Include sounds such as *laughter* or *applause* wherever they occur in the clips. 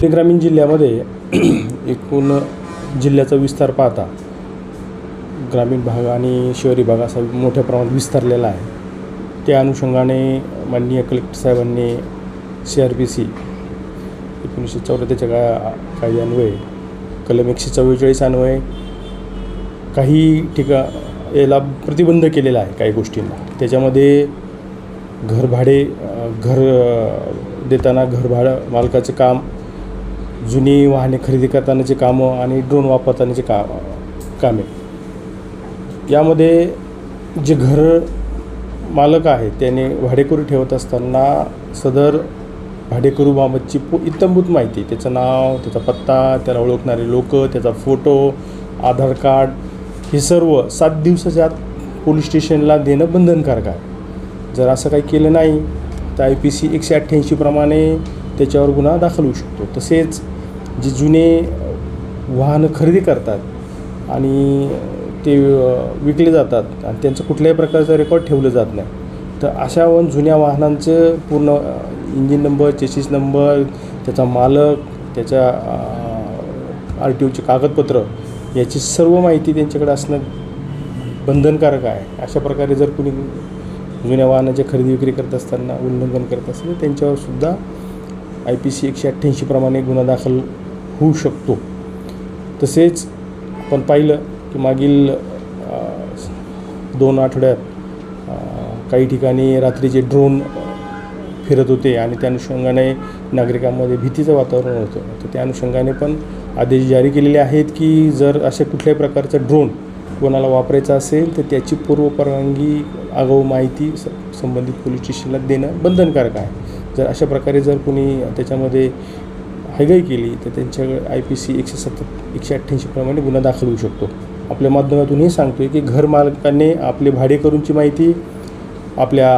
ते ग्रामीण जिल्ह्यामध्ये *clears throat* एकूण जिल्ह्याचा विस्तार पाहता ग्रामीण भाग आणि शहरी भाग असा मोठ्या प्रमाणात विस्तारलेला आहे. त्या अनुषंगाने माननीय कलेक्टर साहेबांनी सी आर पी सी एकोणीसशे चौऱ्याहत्तरच्या का कायद्यान्वये कलम एकशे चव्वेचाळीस अन्वये काही ठिका याला प्रतिबंध केलेला आहे काही गोष्टींना. त्याच्यामध्ये घरभाडे घर देताना घरभाडं मालकाचं काम जुनी वाहने खरेदी करतानाचे कामं आणि ड्रोन वापरतानाचे का कामे. यामध्ये जे घर मालक आहे त्याने भाडेकरू ठेवत असताना सदर भाडेकरूबाबतची पू इत्यंभूत माहिती त्याचं नाव त्याचा पत्ता त्याला ओळखणारे लोक त्याचा फोटो आधार कार्ड हे सर्व सात दिवसाच्या आत पोलीस स्टेशनला देणं बंधनकारक आहे. जर असं काही केलं नाही तर आय पी सी एकशे अठ्ठ्याऐंशीप्रमाणे त्याच्यावर गुन्हा दाखल होऊ शकतो. तसेच जे जुने वाहनं खरेदी करतात आणि ते विकले जातात आणि त्यांचं कुठल्याही प्रकारचं रेकॉर्ड ठेवलं जात नाही. तर अशा वन जुन्या वाहनांचं पूर्ण इंजिन नंबर चेसिस नंबर त्याचा मालक त्याच्या आर टी ओचे कागदपत्र याची सर्व माहिती त्यांच्याकडे असणं बंधनकारक आहे. अशा प्रकारे जर कुणी जुन्या वाहनाची खरेदी विक्री करत असताना उल्लंघन करत असेल त्यांच्यावर सुद्धा आय पी सी एकशे अठ्ठ्याऐंशीप्रमाणे गुन्हा दाखल होऊ शकतो. तसेच आपण पाहिलं की मागील दोन आठवड्यात काही ठिकाणी रात्रीचे ड्रोन फिरत होते आणि त्या अनुषंगाने नागरिकांमध्ये भीतीचं वातावरण होतं. तर त्या अनुषंगाने पण आदेश जारी केलेले आहेत की जर अशा कुठल्याही प्रकारचं ड्रोन कोणाला वापरायचा असेल तर त्याची पूर्वपरवानगी आगाऊ माहिती स संबंधित पोलीस स्टेशनला देणं बंधनकारक आहे. जर अशा प्रकारे जर कोणी त्याच्यामध्ये हायगाई केली तर त्यांच्याकडे आय पी सी एकशे सत्तर एकशे अठ्ठ्याऐंशीप्रमाणे गुन्हा दाखल होऊ शकतो. आपल्या माध्यमातून हे सांगतो आहे की घरमालकाने आपले भाडेकरूंची माहिती आपल्या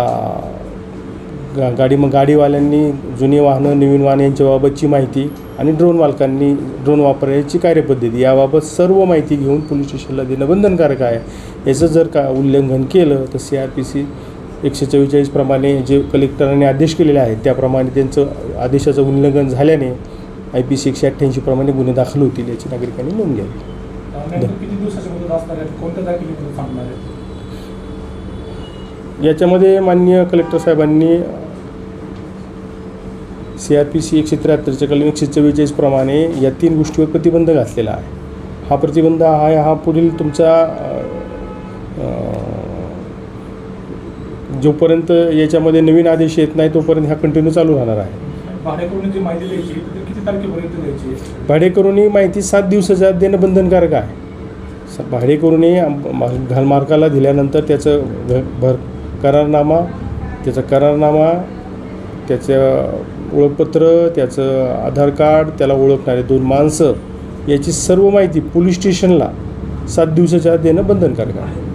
गा गाडी मग गाडीवाल्यांनी जुनी वाहनं नवीन वाहनं यांच्याबाबतची माहिती आणि ड्रोन मालकांनी ड्रोन वापरण्याची कार्यपद्धती याबाबत सर्व माहिती घेऊन पोलीस स्टेशनला देणं बंधनकारक आहे. याचं जर का उल्लंघन केलं तर सी आर पी सी एकशे चव्वेचाळीसप्रमाणे जे कलेक्टरांनी आदेश केलेले आहेत त्याप्रमाणे त्यांचं आदेशाचं उल्लंघन झाल्याने आय पी सी एकशे अठ्ठ्याऐंशीप्रमाणे गुन्हे दाखल होतील याची नागरिकांनी नोंद घ्यावी. याच्यामध्ये माननीय कलेक्टर साहेबांनी सी आर पी सी एकशे त्र्याहत्तरच्या कलम एकशे चव्वेचाळीस प्रमाणे या तीन गोष्टीवर प्रतिबंध घातलेला आहे. हा प्रतिबंध आहे हा पुढील तुमचा जोपर्यंत याच्यामध्ये नवीन आदेश येत नाही तोपर्यंत हा कंटिन्यू चालू राहणार आहे. भाडेकरून जी माहिती सात दिवसाच्या आत देणं बंधनकारक आहे. भाडेकरूंनी घरमालकाला दिल्यानंतर त्याचं भर करारनामा त्याचा करारनामा त्याचं ओळखपत्र त्याचं आधार कार्ड त्याला ओळखणारे दोन माणसं याची सर्व माहिती पोलीस स्टेशनला सात दिवसाच्या आत देणं बंधनकारक आहे.